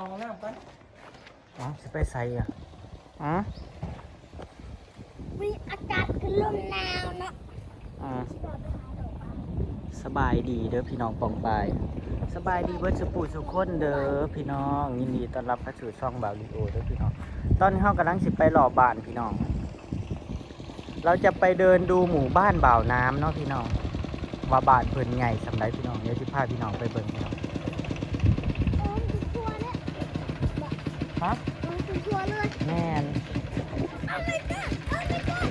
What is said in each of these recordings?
เข้าห้องน้ำก่อนอ๋อสิไปใส่อะอ๋อมีอากาศคือลมหนาวเนาะอ๋อสบายดีเด้อพี่น้องปองปายสบายดีเบิร์ดสปูสุกคนเด้อพี่น้องยินดีต้อนรับเข้าสู่ช่องบาวลีโอเด้อพี่น้องตอนนี้เฮากำลังสิไปหล่อบ้านพี่น้อง เราจะไปเดินดูหมู่บ้านบ่าวน้ำเนาะพี่น้องว่าบ้านเพิ่นไงสำหรับพี่น้องเดี๋ยวสิพาพี่น้องไปเบิ่งพี่น้อง โอ้ยถึงตัวแล้ว ฮะโอ้ยถึงตัวเลยแม่น เอาไปก่อนเอาไปก่อน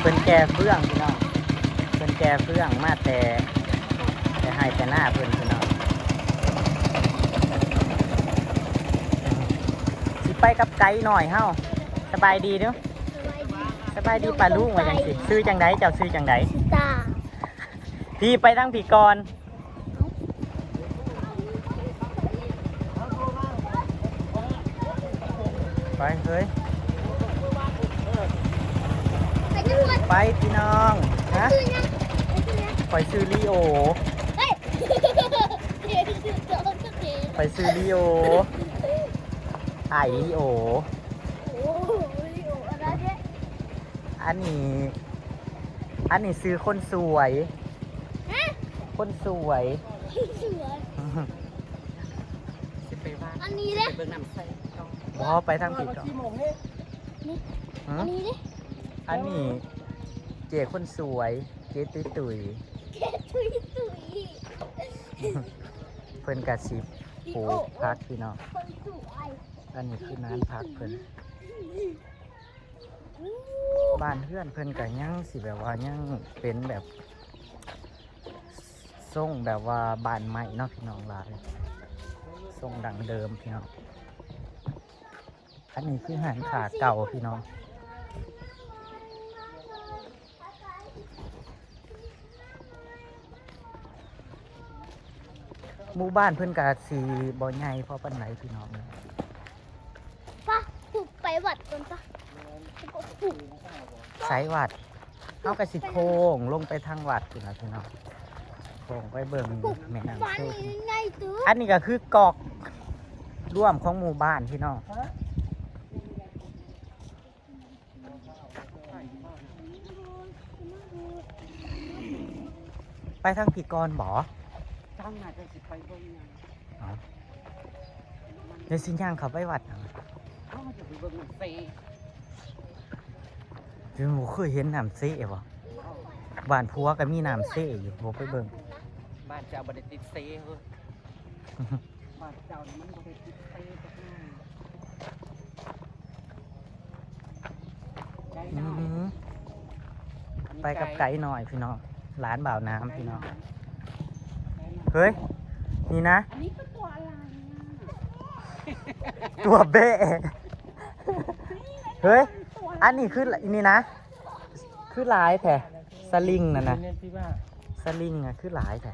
เพิ่นแก่เฟื่องพี่น้องเพิ่นแก่เฟื่องมาแต่แต่ให้แต่หน้าเพิ่นพี่น้องสิไปกับไกด์หน่อยเฮาสบายดีเด้อสบายดีสบายดีป่าลุงว่าจังสิซื้อจังไดเจ้าซื้อจังไดชิตาพี่ไปทางพี่ก่อ ไปเฮ้ยไปจังหวัดไปพี่น้องฮะชื่อยังไปชื่อยังไปซื้อลีโอเฮ้ยเดี๋ยวชื่อโจ๊กก็เก๋ไปซื้อลีโอไอายลีโอโอ้โหลิโออะไรเนี่ยอันนี้ อันนี้ซื้อคนสวยฮะคนสวยเสือสิไปบ้านอันนี้เด้ไปเบิ่งน้ำใส่เอา บอไปทางผิดก่อนกี่โมงนี่หือัอนนี้เด้อันนี้เจ๊คนสวย เจ๊ตุยตุยแค่ตุยตุยเพิ่นกระสิบปลูกพักพี่น้องคนสวยอันนี้คือน้านพักเพิ่นบ้านเพื่อนเพิ่นก็ยังสิแบบว่ายังเป็นแบบทรงแบบว่าบ้านใหม่เนาะพี่น้องหลายทรงดังเดิมพี่น้อง อันนี้คือหารขาเก่าพี่น้อง หมู่บ้านเพิ่นกะสีบ่ใหญ่พอปานไหนพี่น้องปะปลุกไปวัดก่อนปะปลุกปลุกสายวัดเอากระสิโค้งลงไปทางวัดพี่น้องพี่น้องโค้งไปเบิ่งแม่น้ำฟันโซ่ยังไงตื้ออันนี้ก็คือกอกร่วมของหมู่บ้านพี่น้อง ทางผีกรบ่ทางน่าจะสิไปเบิ่งหยังเดี๋ยวสิย่างเขาไปวัดเอาเอ้าจะไปเบิ่งน้ำใส่เดี๋ยวผมเคยเห็นน้ำเซ่บ่บ้านพัวก็มีน้ำเซ่อยู่ผมไปเบิ่งบ้านเจ้าบ่ได้ติดเซ่เฮ้ยบ้านเจ้านี่มันบ่ได้ติดเซ่จักหน่อยไกลอืน้อยมไปกับไก่หน่อยพี่น้อง ร้านบ่าวน้ำพี่น้อง เฮ้ย นี่นะ อันนี้ก็ตัวอะไรอะตัวเบ้เฮ้ย อันนี้คือนี่นะ คือหลายแท้สลิงน่ะนะเยที่ว่าสลิงอะคือหลายแท้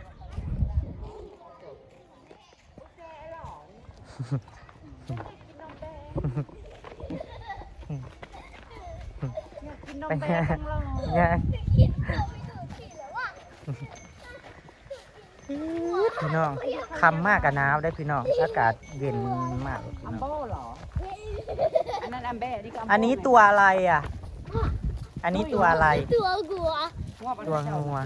กินนมไปแบแง่กของเราแง่ พี่น้องคำมากกับหนาวได้พี่น้อง อากาศเย็นมากพี่อัมน้องโบ้เหรอ อันนั้นอัมเบ้นี่ก็มโบ้อันนี้ตัวอะไรอะ อันนี้ตัวอะไร ตัวกัวตัวงัว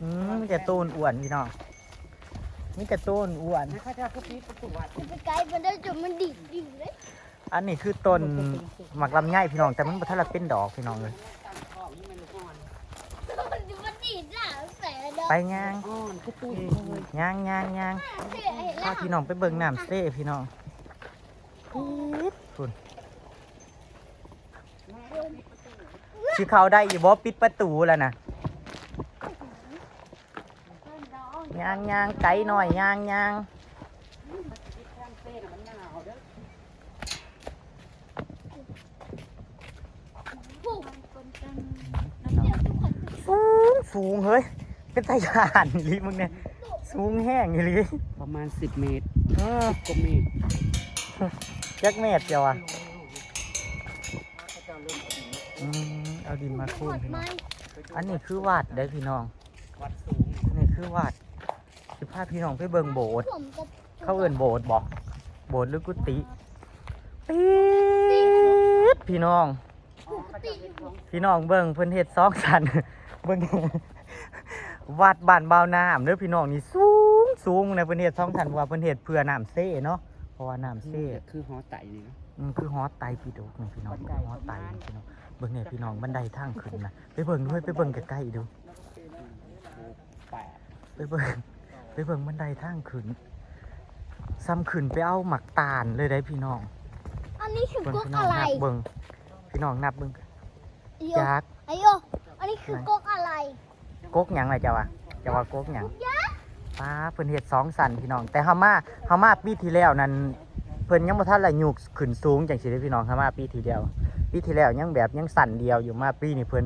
อืมมีแต่ต้นอ้วนพี่น้องมีแต่ต้นอ้วนนี่เขาจะคือปีประตูวัดไปไกลมันได้จนมันดิบดิบเลยอันนี้คือต้นหมักลำไยพี่น้องแต่มันบ่ทันละเป็นดอกพี่น้องเลย ตามขอบนี่มันอ่อน มันมันดิบหน้าแสนเด้อ ไปย่างอ่อนคือตุ้ยเลยย่างย่างย่างเสียไอ้พาล่ะพี่น้องไปเบิ่งน้ำเซ่พี่น้องคุณชื่อเขาได้อยู่บ่ปิดประตูแล้วนะย่างย่างไกลหน่อยย่างย่างข้างเซ่น่ะมันหนาวเด้อปุ๊บสูงสูงเฮ้ย เป็นตะยานอีหลีมึงเนี่ยสูงแห้งอีหลีประมาณ 10 เมตรเออก็เมตรจักเม็ดเดียวอะอืมเอาดินมาคูหนดพี่ไหมน้องอันนี้คือวัดได้อพี่น้องวัดสูงนี่คือวัดสิพาพี่น้องไปเบิ่งโบสถ์ผมจะเขาเอิ้นโบสถ์บ่โบสถ์หรือกุฏิปี๊ดพี่น้องปกติพี่น้องเบิ่งเพิ่นเฮ็ดซองสันเบิ่ง วัดบ้านเบาวน้ำเด้อพี่น้องนี่สูงสูงนะเพิ่นเฮ็ดซองสันเพราะว่าเพิ่นเฮ็ดเพื่อน้ำเซ่เนาะเพราะว่าน้ำเซ่คือหอไตนี่นะอืมคือฮอตไตพี่ดกนี่พี่น้องบันไดฮอตไตประมาณพี่น้องเบิ่งเนี่ยพี่น้องบันไดทางขึ้นนะไปเบิ่งด้วยไปเบิ่งใกล้ๆดูแปดไปเบิ่งไปเบิ่งบันไดทางขึ้นซ้ำขึ้นไปเอาหมักตาลเลยได้พี่น้องอันนี้คือเบิ่งก๊กพี่น้ออะงไรนับเบิ่งพี่น้องนับเบิ่งไอโยจักไอโยอันนี้คือก๊กอะไร กกหยังล่ะจ้าวะจ้าวะกกหยังป้าเพิ่นเฮ็ดสองสันพี่น้อง แต่เฮามาเฮามาปีที่แล้วนั้นเพิ่นยังบ่ทันละยุกขึ้นสูงจังซี่เด้อพี่น้องเฮามาปีที่แล้วปีที่แล้วยังแบบยังสั่นเดียวอยู่มาปีนี้เพิ่น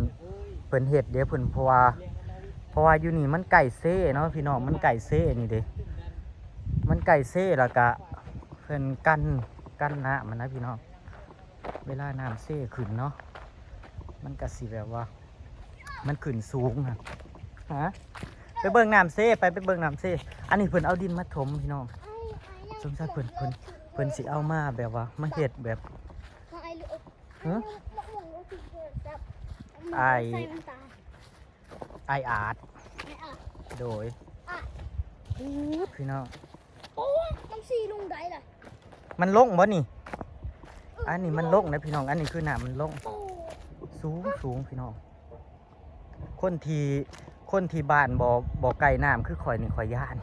เพิ่นเฮ็ดเด้อเพิ่นเพราะว่าเพราะว่าอยู่นี่มันไก่เซ่เนาะพี่น้องมันไก่เซ่นี่เด้มันไก่เซ่แล้วก็เพิ่นกันกันน้ำมันนะพี่น้องเวลาน้ำเซ่ขึ้นเนาะมันก็สิแบบว่า มันขึ้นสูงนะ ฮะไปเบิ่งน้ำเซ่ไปไปเบิ่งน้ำเซ่อันนี้เพิ่นเอาดินมาถมพี่น้องไอ้ไอ้ยังสงสัยเพิ่นเพิ่นเพิ่นสิเอามาแบบว่ามาเฮ็ดแบบไอ้ลูกฮะมะม่วงก็คือเกิดจากไอ้ใส่น้ำตาลไออาร์ตไอ้อะโดยอะพี่น้องโอ้ยมันสีลุงได้ล่ะมันลงบ่นี่ อันนี้มันลงนะพี่น้อง อันนี้คือน้ำมันลงโอ้สูงสูงพี่น้อง คนที่ คนที่บ้านบ่บ่ไกลน้ำคือข่อยนี่ข่อยย่าน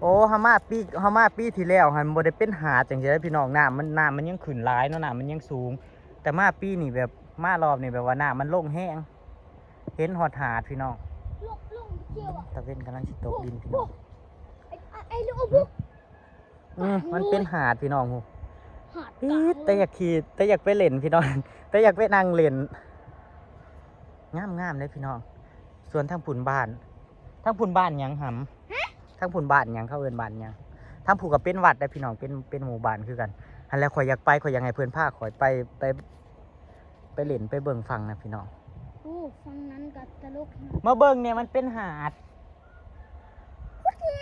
โอ้ฮามาปีฮามาปีที่แล้วหันบ่ได้เป็นหาดจังซี่เด้อพี่น้องน้ำมันน้ำมันยังขึ้นหลายเนาะน้ำมันยังสูง แต่มาปีนี่แบบมารอบนี่แบบว่าน้ำมันลงแห้งเห็นหอดหาดพี่น้องลูกลุงเที่ยวอะตะเวนกำลังสิตกดินพี่น้องไอ้ไอ้ลูกบุ๊กอืมมันเป็นหาดพี่น้องหูหาดปี๊กาดแต่อยากขี่แต่อยากไปเล่นพี่น้องแต่อยากไปนั่งเล่นงามงามเลยพี่น้อง ส่วนทางผุนบ้านทางผุนบ้านหยังหำทางผุนบ้านหยังเขาเอินบ้านหยังทางผูกกับเป็นวัดได้พี่น้องเป็นเป็นหมู่บ้านคือกันอันแล้วข่อยอยากไปข่อยอยากให้เพื่อนพาข่อยไปไป ไปเล่นไปเบิ่งฟังนะพี่น้องโอ้ฟังนั้นกับตลกนะมาเบิ่งเนี่ยมันเป็นหาด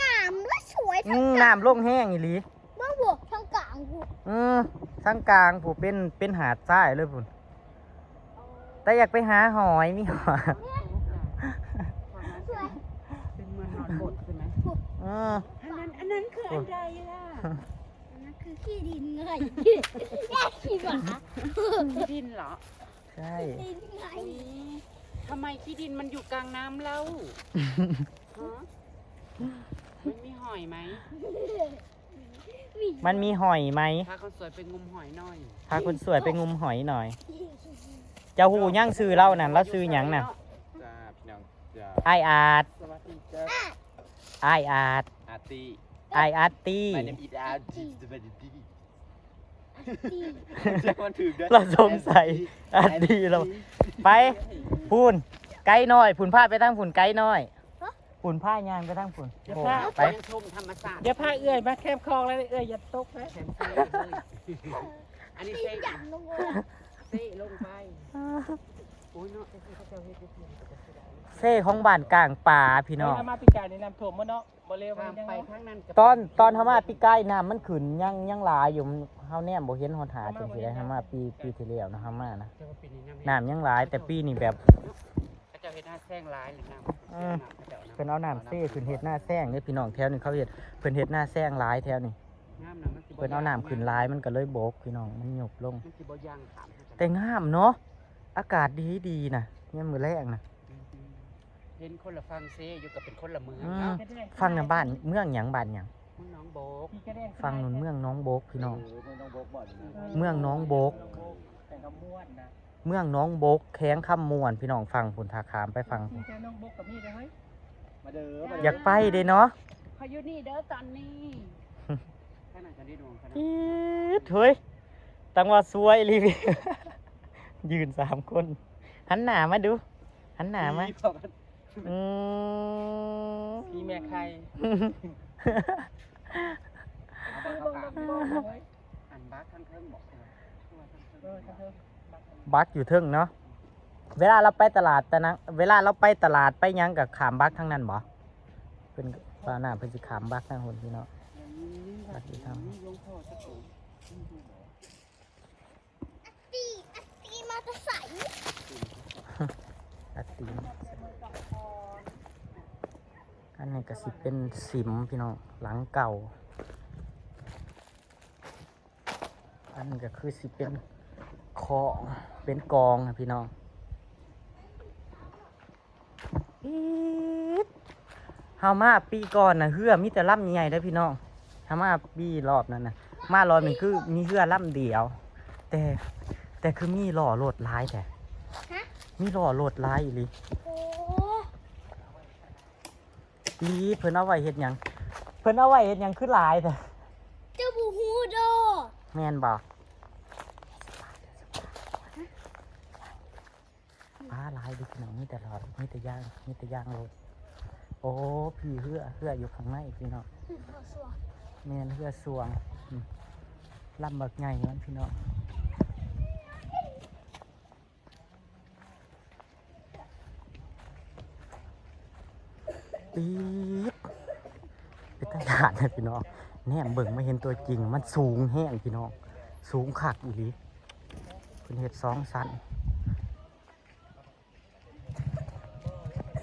งามและสวยอืทั้งมกลางน้ำลงแห้งอีหลีเมื่อบวกทั้งกลางกูอืมทางกลางผูเป็นเป็นหาดทรายเลยพุ่นแต่อยากไปหาหอยมีหอยสวย เป็นเมืองนอนบดใช่ไหม อืมอันนั้นอันนั้นคืออันใดล่ะอันนั้นคือขี้ดินไงแยกขี้หมาขี้ดินเหรอ ใช่ดินไงทำไมขี้ดินมันอยู่กลางน้ำเล่าฮะมันมีหอยไหม มันมีหอยไหมพาคนสวยไปงมหอยหน่อย พาคนสวยไปงมหอยหน่อย เจ้าหูย่างซื้อเล่านั่นแล้วซื้อหยังน่ะจ้าพี่น้องจ้าไออาร์ตสวัสดีจ้า ไออาร์ตอาร์ตี้ไออาร์ตี้ My name is Artie สวัสดีดีจะมันถือได้เราสงสัยอาร์ตี้เราไปพูนไกด์น้อยผุนผ้าไปทางผุนไกด์น้อยผุนผ้ายางไปทางผุนเดี๋ยวโอ้พาไปไปชมธรรมศาสตร์เดี๋ยวพาเอื้อยมาแคบคลองแล้วเอื้อยอย่าตกนะแถมเซ่เลยอันนี้ดีเซ่จังลงเลยเซ่ลงไปโอ้ยเนาะเซ่เขาจะเฮ็ด เซ่เขาจะเฮ็ดได้เซ่ของบ้านกลางป่าพี่น้องเอามาปีกายในน้ำท่วมมาเนาะบ่เร็วมันข้ามยังไปเนาะข้างนั้นก็ตอนตอนทามาปีใกล้น้ำมันขึ้นยังยังหลายอยู่เฮาแนมบ่เห็นหอดหาจังซี่ได้ทามาปีปีที่แล้วนะทามานะเจ้าก็ปีนี้น้ำยังหลาย แต่ปีนี้แบบ เขาเจ้าเฮ็ดหน้าแซงร้ายหรือน้ำอืม เขาเจ้าเพิ่นเอาน้ำเซ่ขึ้นเฮ็ดหน้าแซงเด้อพี่น้องแถวนี้เขาเฮ็ดเพิ่นเฮ็ดหน้าแซงหลายแถวนี้น้ำน่ะมันสิบ่เพิ่นเอาน้ำขึ้นหลายมันก็เลยบกพี่น้องมันหยบลง มันสิบ่ย่างถามเขาแต่งามเนาะอากาศดีดีๆนะยามมื้อแรกนะ เห็นคนละฟังเซ่อยู่กับเป็นคนละเมืองอืมเนาะฟังในบ้านเมืองหยังบ้านหยังมึงน้องโบกพี่กระเด้งฟังนู่นเมืองน้องโบกพี่น้องเออไม่ต้องบอกบ่อยนะเมืองน้องโบก แต่ก็ม่วนนะเมืองน้องโบกแข้งคำมวน พี่น้องฟังผุนทาคามไปฟังพี่แกน้องบกกับมีดเลยเฮ้ยมาเด้อมาอเด้ยากไปเด้เนาะเขาอยู่นี่เด้อตอนนี้ข้างหน้าจะได้ดวงเขานะอีดเฮ้ยตังว่าสวยรีวิวยืนสามคน หันหน้ามาดู หันหน้ามา อืม พี่แม่ใครเอาเบิ่เบิ่งงเบิ่งเขาเบิ่งกลางเบิ่งเฮ้ยอันบักข้างเทิงบอกเลยว่าข้างเทิงเออเธอบักอยู่เทึ่งเนาะ เวลาเราไปตลาดแต่นะเวลาเราไปตลาดไปหยังกับขามบักทั้งนั้นบ่เป็นปลาหน้าเพิ่นสิขามบักทางคนพี่น้องบักสิทหลวงพ่อสักองค์ตีอัดตีมาจะใส่ำอัดตีน อันนี้ก็สิเป็นสิมพี่น้องหลังเก่า อันนี้ก็คือสิเป็นของเป็นกองนะพี่น้องอี๊ดเฮามาปีก่อนนะเฮือมีแต่ลำใหญ่ได้อพี่น้องเฮามาปีรอบนั้นนะมารอบหนึงคือมีเฮือลำเดียว แต่แต่คือมีหล่อโหลดร้ายแต่ฮะมีหล่อโหลดร้ายอีหลี โอ้ลีเพิ่นเอาไว้เฮ็ดหยังเพิ่นเอาไว้เฮ็ดหยังคือหลายแต่เจ้าบูฮูโดแม่นบ่ป้าหลายเดิพี่น้องมีแต่หลอดมีแต่ย่างมีแต่ย่างโหลดโอ้พี่เฮือเฮืออยู่ข้างในพี่น้องขอสวแม่นเฮือสวงอืมลำบักใหญ่นั่นพี่น้อง ปี๊ดเป็นตลาดนะพี่น้องแนมเบิ่งไมาเห็นตัวจริง มันสูงแห้งพี่น้อง สูงคักอีหลีเพิ่นเฮ็ดสองสัน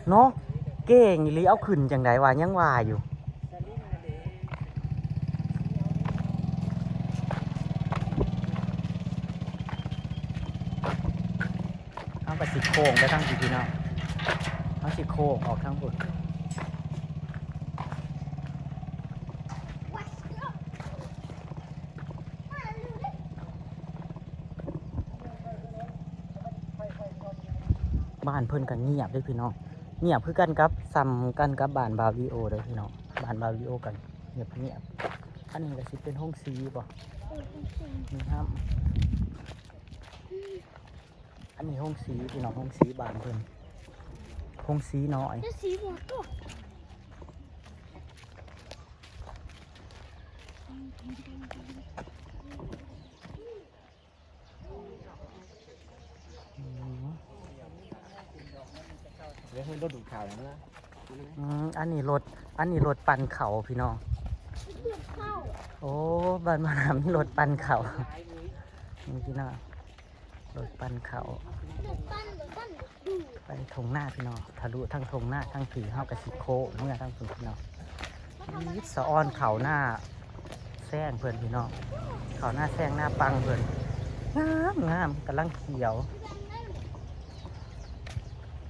เนาะเก่งอีหลีเอาขึ้นจังไดวะยังว่าอยู่เอาไปสิโค้งไปทั้งสี่พี่น้องเอาสิโค้งออกทั้งหมดเนาะมาดูดิ บ้านเพิ่นกันเงียบด้วยพี่น้องเงียบคือกันกับซ้ำกันกับบ้านบาวิโอเลยพี่น้องบ้านบาวิโอกันเงียบเงียบอันนี้ก็สิเป็นห้องซีบ่มีห้ามอันนี้ห้องสีพี่น้องห้องสีบานเพิ่นห้องสีน้อยสีหัวตัว อืม เดี๋ยวให้รถดูดข่าวนะอืมอันนี้รถ อันนี้รถปั่นเขาพี่น้อง โอ้บ้านมานำรถปั่นเขานี่พี่น้อง รถปั่นเขาไปทงหน้าพี่น้องทะลุทั้งทงหน้าทั้งผีเฮากระสิโคเมื่อทั้งพี่น้องยิดสะออนเขาหน้าแซงเพื่อนพี่น้องเขาหน้าแซงหน้าปังเพื่อนงามงามกำลังเขียว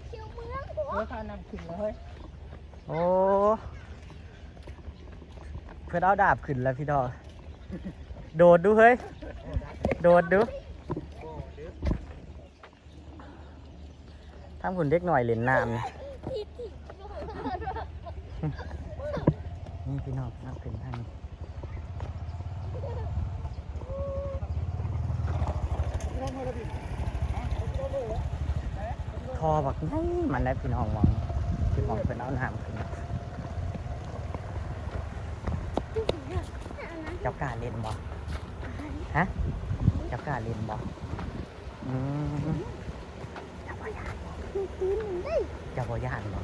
เขียวเมืองเออพานำขึ้นเลยเฮ้ยโอ้เพื่อนเอาดาบขึ้นแล้วพี่นอโดดดูเฮ้ย โดดดูทำผุนเด็กหน่อยเล่นน้ำนี่นี่พี่น้องนับเป็นทางนี้ ทอบักไงมันได้พี่น้องมองพี่มองเป็นเอาน้ำขึ้นที่สีเนี่ยอันนั้นจ้ากาเล่นบ่ฮะเจ้ากาเล่นบ่อืมคือคืนหนึ่งได้เจ้าบ่ยานบ่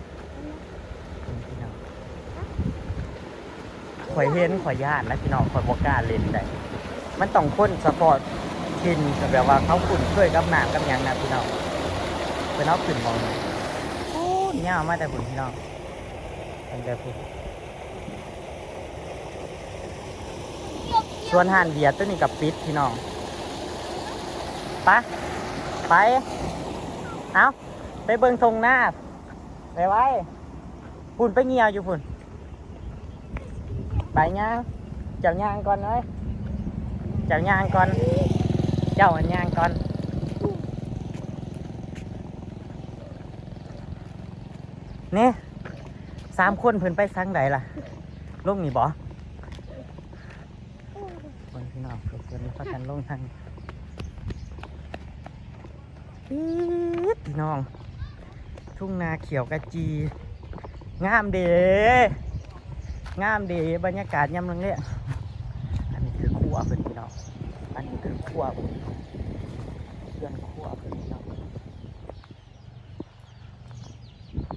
อืมพี่น้องข่อยเห็นข่อยยานแล้วพี่น้องข่อยบ่กล้าเล่นได้มันต้องคนสปอร์ตกินแบบว่าเขาคุ้นเคยกับหน้ำกับยังนะพี่น้อง เป็นเอาขึ้นมองเลยโอ้ยาวมาแต่ผุนพี่น้องเป็นแต่ผุนส่วนห่านเบียร์ตัวนี้กับปิดพี่น้องไปะไป เอาไปเบิ่งทงหน้าไปไว้พุ่นไปเงียวอยู่พุ่น ไปย่างเจ้าย่างก่อนเลยเจ้าย่างก่อน เจ้าอันย่างก่อน เนี่ยสามคนเพิ่นไปสังใดล่ะลงนี่บ่คนพี่น้องเพิ่นพากันลงทางปี๊ดพี่น้อง ทุ่งนาเขียวกระจี งามเดงามเดบรรยากาศยามนึงเนี่ยอันนี้คือขั้วเพิ่นพี่น้องอันนี้คือขั้วเพิ่นเพื่อนขั้วเพิ่นพี่น้อง อืม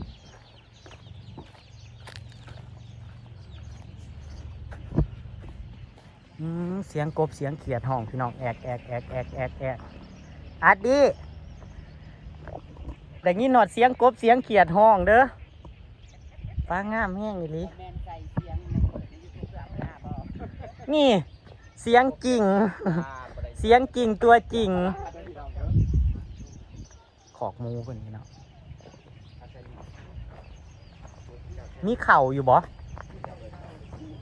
เสียงกบเสียงเขียดห้องพี่น้องแอกแอกแอกแอกแอกแอกอัดดิแต่งี้หนอดเสียงกบเสียงเขียดห้องเด้อฟ้างามแห้งอีหลีแมนใส่เสียงในเปิดในยูทูบแบบหน้าบอกนี่ เสียงจริง เสียงจริงตัวจริง ขอกมูเพิ่นพี่น้องมีเข่าอยู่บ่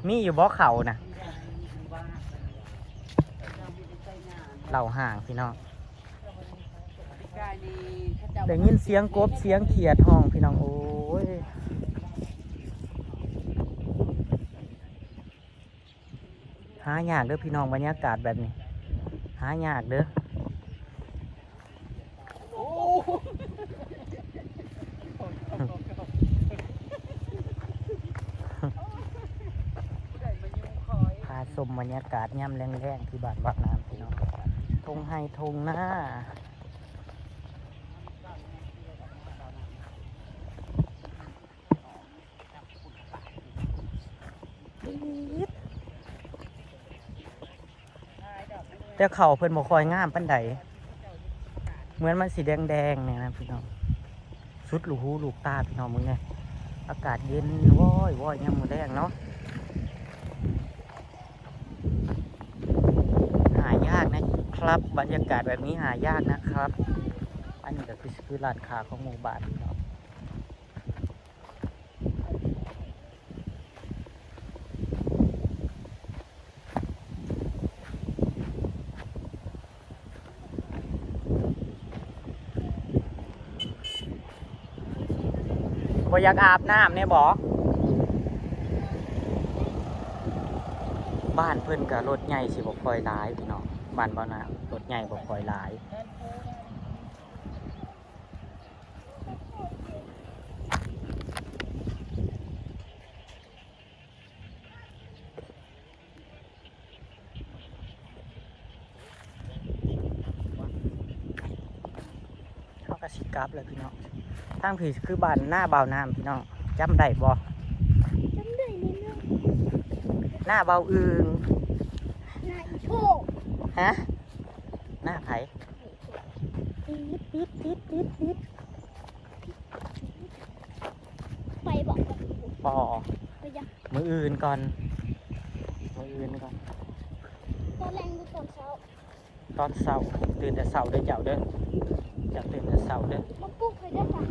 มีอยู่บ่เข่านะ เราห่างพี่น้องกายดีถ้าเจ้าได้ยินเสียงกบเสียงเขียดห้องพี่น้องโอ้ยหายากเด้อพี่น้องบรรยากาศแบบนี้ หายากเด้อพาชมบรรยากาศย่ำแรงๆที่บ้านวัดน้ำพี่น้อง ทงไฮทงหน้าแต่เขาเพิ่นบ่คอยงามปานใดเหมือนมันสีแดงๆเนี่ยนะพี่น้องสุดลูกหูลูกตาพี่น้องมึงไงอากาศเย็นว้อยว้อยยามมื้อแดงเนาะหายาก นะครับ บรรยากาศแบบนี้หายากนะครับ อันนี้ก็คือคือร้านค้าของหมู่บ้านพี่น้องบ่อยากอาบน้ำเนี่ยบ่บ้านเพิ่อนกับรถใหญ่สิบ่ค่อยหลายพี่น้อง บ้านบ่น่ารถใหญ่บ่ค่อยหลายเขาก็สิกลับเลยพี่น้องทางผีคือบ้านหน้าเบาน้ำพี่น้องจำได้บ่จำได้ในเรื่องหน้าเบาอึงนายโชค ฮะ หน้าไผปี๊ดปี๊ดปี๊ดปี๊ดปี๊ดไปบอกกันปอไปยังมืออื่นก่อน มืออื่นก่อน ตอนแรงดูตอนเช้า ตอนเสาร์ตื่นแต่เสาร์เด้อเจ้าเด้อเจ้าตื่นแต่เสาร์เด้อมาปลุกไปได้จ้ะ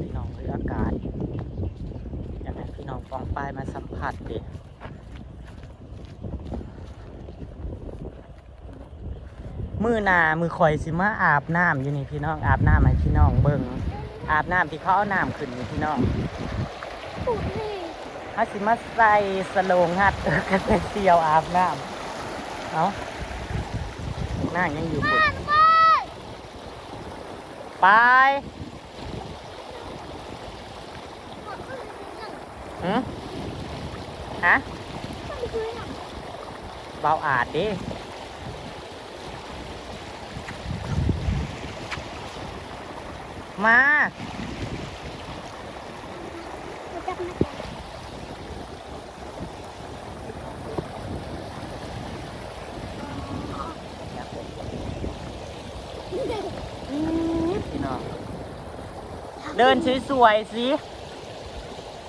พี่น้องเลยอากาศอยากให้พี่น้องฟองปลายมาสัมผัสดิ มือหนามือคอยสิมาอาบน้ำอยู่นี่พี่น้อง อาบน้ำให้พี่น้องเบิ่งอาบน้ำที่เขาเอาน้ำขึ้นนี่พี่น้องเขาสิมาใส่สโลงหัดกันเป็นเซียวอาบน้ำเอาหน้ายังอยู่ปุ่นบ้านบ้านไปอืมฮะเบาอาดดิ มามาจับนะจ๊ะพี่น้อง เดินสวยๆสิ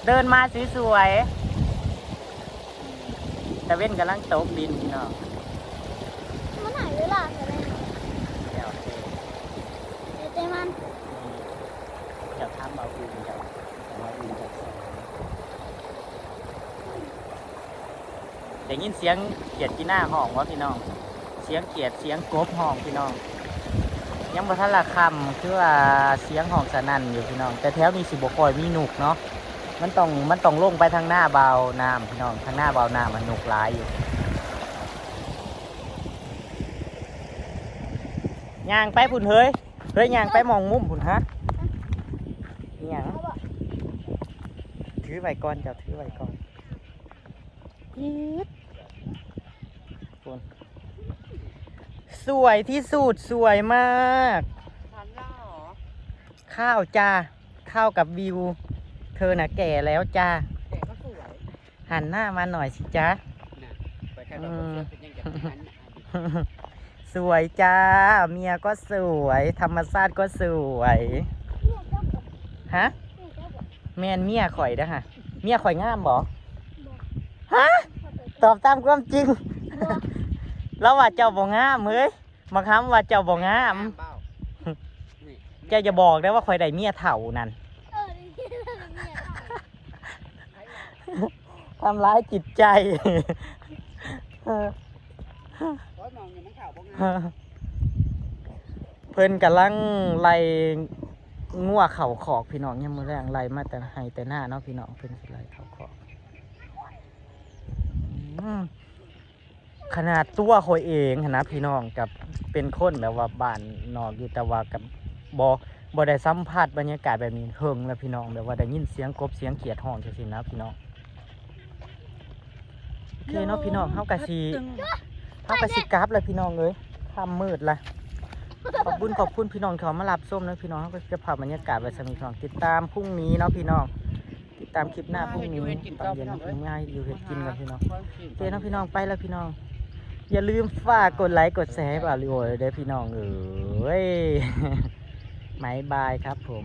เดินมาสวยๆแต่เว้นกำลังตกดินพี่น้อง มันหายเวลาอะไร เดี๋ยว เต้มัน จะทำเอาอื่นจะเอาอื่นจะ ได้ยินเสียงเขียดที่หน้าห้องวะพี่น้อง เสียงเขียดเสียงกบห้องพี่น้อง ยังบ่ทันละคำคือว่าเสียงห้องสนั่นอยู่พี่น้อง แต่แถวนี้สิบคอยมีหนุกเนาะมันต้องมันต้องลงไปทางหน้าเบาน้ำพี่น้องทางหน้าเบาน้ำมันหนุกหลายอยู่ย่างไปพุ่นเฮ้ยเฮ้ยย่างไปมองมุมพุ่นฮะนี่หยังเขาบอกถือไว้ก่อนเจ้าถือไว้ก่อนอีด พุ่นสวยที่สุดสวยมากทันแล้วเหรอข้าวจ้าข้าวกับวิว เธอน่ะแก่แล้วจ้าแต่ก็สวยหันหน้ามาหน่อยสิจ้า นะไปค่เราบ่เชื่อเป็นยังกับนั้นน่ะสวยจ้า เมียก็สวย ธรรมชาติก็สวยเนี่ยเจ้าบอกฮะเนี่ยเจ้าบอกแมนเมียข่อยเด้อฮะเมียข่อยงามบ่บอกฮะพอไปตอบตามความจริงบอก แล้วว่าเจ้าบ่งามเฮ้ยมาคำว่าเจ้าบ่งามเบ้านี่เจ้าจะบอกได้ว่าข่อยได้เมียเถ่านั่นเออนี่เรื่องเนี่ยเอาทำร้ายจิตใจเออโอ้ยมองอยู่มันข่าวบ่งามเพิ่นกำลังไล่งัวเข่าขอกพี่น้องยามมื้อแรงไล่มาแต่ให้แต่หน้าเนาะพี่น้องเพิ่นสิไล่เข่าขอกอืม ขนาดตัวข่อยเองหั้นนะพี่น้องกับเป็นคนแบบว่าบ้านนอกอยู่แต่ว่ากับบ่บ่ได้สัมผัสบรรยากาศแบบนี้เฮิงแล้วพี่น้องแบบว่าได้ยินเสียงกบเสียงเขียดห้องจังซี่นะพี่น้องโอเคเนาะพี่น้องเฮาก็สิเท่ากับสิกราฟเลยพี่น้องเลยค่ำมืดละขอบคุณขอบคุณพี่น้องที่เขามารับส้มนะพี่น้องเขาก็จะพาบรรยากาศไปสนุกสนานติดตามพรุ่งนี้เนาะพี่น้องติดตามคลิปหน้าพรุ่งนี้ตอนเย็นง่ายอยู่เห็ดกินกันพี่น้องโอเคเนาะพี่น้องไปแล้วพี่น้อง อย่าลืมฝากกดไลค์กดแชร์ให้บ่าวลิโอเลยเด้อพี่น้องเอ้ยไม้บายครับผม